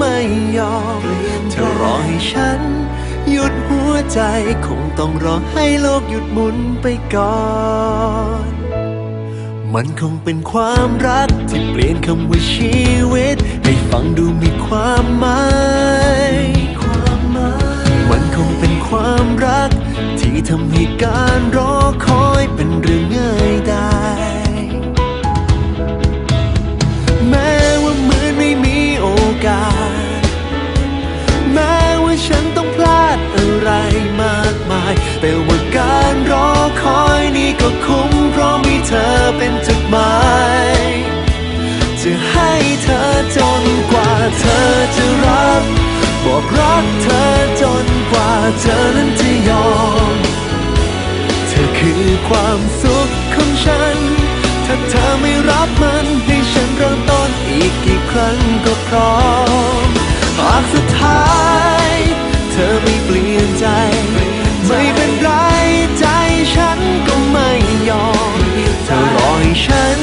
ไม่ยอมเธอรอให้ฉัน หยุดหัวใจคงต้องรอให้โลกหยุดหมุนไปก่อน มันคงเป็นความรักที่เปลี่ยนคำว่าชีวิต ให้ฟังดูมีความหมายความหมาย มันคงเป็นความรักที่ทำให้การร บอกรักเธอจนกว่าเธอนั้นจะยอม เธอคือความสุขของฉัน ถ้าเธอไม่รับมันให้ฉันเริ่มต้นอีกกี่ครั้งก็พร้อมหากสุดท้าย เธอไม่เปลี่ยนใจ ไม่เป็นไรใจฉันก็ไม่ยอม เธอรอให้ฉัน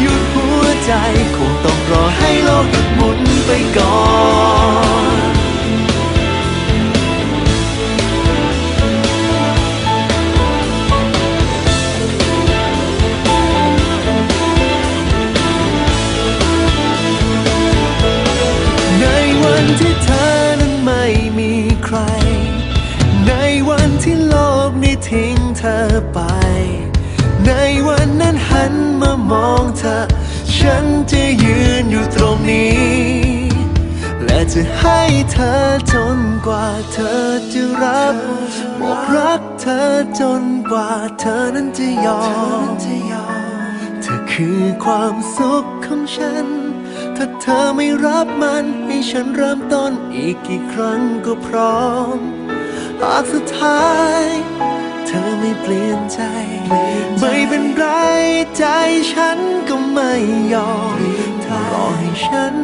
หยุดหัวใจคงต้องรอให้โลกหยุดหมุนไปก่อน ใคร ในวันที่โลกนี้ทิ้งเธอไป ในวันนั้นหันมามองเธอ ฉันจะยืนอยู่ตรงนี้ และจะให้เธอจนกว่าเธอจะรับบอกรักเธอจนกว่าเธอนั้นจะยอม เธอคือความสุขของฉัน ถ้าเธอไม่รับมัน ให้ฉันเริ่มต้นอีกกี่ครั้งก็พร้อม หากสุดท้าย เธอไม่เปลี่ยนใจ ไม่เป็นไรใจฉันก็ไม่ยอมเธอรอให้ฉัน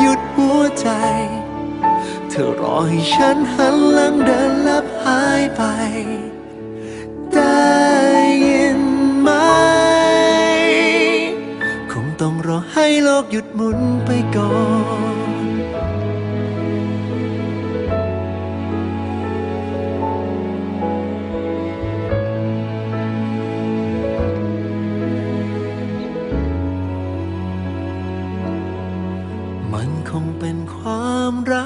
หยุดหัวใจ เธอรอให้ฉันหันหลังเดินลับหายไป ได้ กหยุดหมุนไปก่อนความรัก